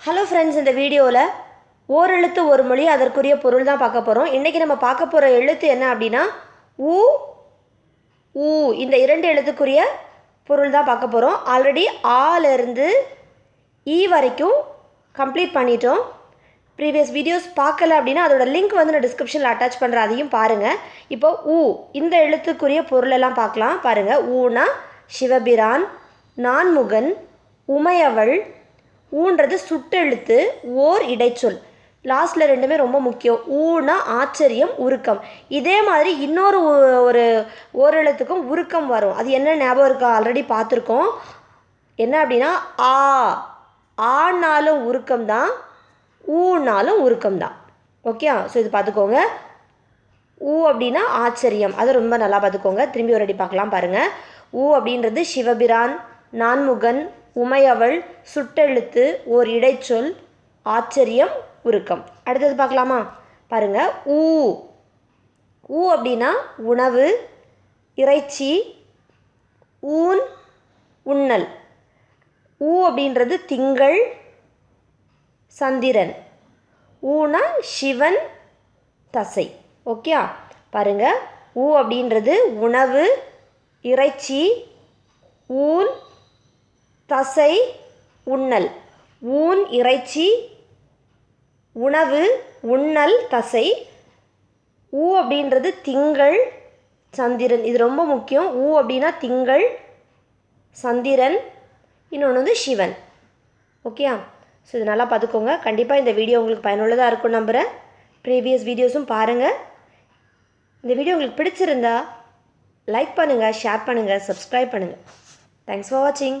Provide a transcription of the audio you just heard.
Hello friends இந்த வீடியோவில் ஓரெழுத்து ஒரு மொழி அதற்குரிய பொருள் தான் பார்க்க போகிறோம் இன்றைக்கி நம்ம பார்க்க போகிற எழுத்து என்ன அப்படின்னா ஊ ஊ. இந்த இரண்டு எழுத்துக்குரிய பொருள் தான் பார்க்க போகிறோம் ஆல்ரெடி ஆலேருந்து ஈ e வரைக்கும் கம்ப்ளீட் பண்ணிட்டோம். ப்ரீவியஸ் வீடியோஸ் பார்க்கல அப்படின்னா அதோட லிங்க் வந்து நான் டிஸ்கிரிப்ஷனில் அட்டாச் பண்ணுறேன் அதையும் பாருங்கள் இப்போ ஊ இந்த எழுத்துக்குரிய பொருளெல்லாம் பார்க்கலாம். பாருங்கள் ஊனா சிவபிரான் நான்முகன் உமையவள் ஊன்றது சுட்டெழுத்து ஓர் இடைச்சொல். லாஸ்ட்டில் ரெண்டுமே ரொம்ப முக்கியம். ஊனா ஆச்சரியம் உருக்கம். இதே மாதிரி இன்னொரு ஒரு ஓரெழுத்துக்கும் உருக்கம் வரும். அது என்ன ஞாபகம் இருக்கா? ஆல்ரெடி பார்த்துருக்கோம். என்ன அப்படின்னா ஆ. ஆனாலும் உருக்கம் தான் ஊனாலும் உருக்கம் தான். ஓகே? ஸோ இது பார்த்துக்கோங்க. ஊ அப்படின்னா ஆச்சரியம். அதை ரொம்ப நல்லா பார்த்துக்கோங்க. திரும்பி ஒரு அடி பார்க்கலாம் பாருங்கள் ஊ அப்படின்றது சிவபிரான் நான்முகன் உமையவள் சுட்டெழுத்து ஓர் இடைச்சொல் ஆச்சரியம் உருக்கம். அடுத்தது பார்க்கலாமா? பாருங்க ஊ. ஊ அப்படின்னா உணவு இறைச்சி ஊன் உண்ணல். ஊ அப்படின்றது திங்கள் சந்திரன். ஊனா சிவன் தசை. ஓகே பாருங்க ஊ அப்படின்றது உணவு இறைச்சி ஊன் தசை உண்ணல். ஊன் இறைச்சி. உணவு உண்ணல் தசை. ஊ அப்படின்றது திங்கள் சந்திரன். இது ரொம்ப முக்கியம். ஊ அப்படின்னா திங்கள் சந்திரன். இன்னொன்று வந்து சிவன். ஓகேயா ஸோ இது நல்லா பார்த்துக்கோங்க. கண்டிப்பாக இந்த வீடியோ உங்களுக்கு பயனுள்ளதாக இருக்கும் நம்புகிறேன் ப்ரீவியஸ் வீடியோஸும் பாருங்கள் இந்த வீடியோ உங்களுக்கு பிடிச்சிருந்தா லைக் பண்ணுங்கள் ஷேர் பண்ணுங்கள் சப்ஸ்கிரைப் பண்ணுங்கள் தேங்க்ஸ் ஃபார் வாட்சிங்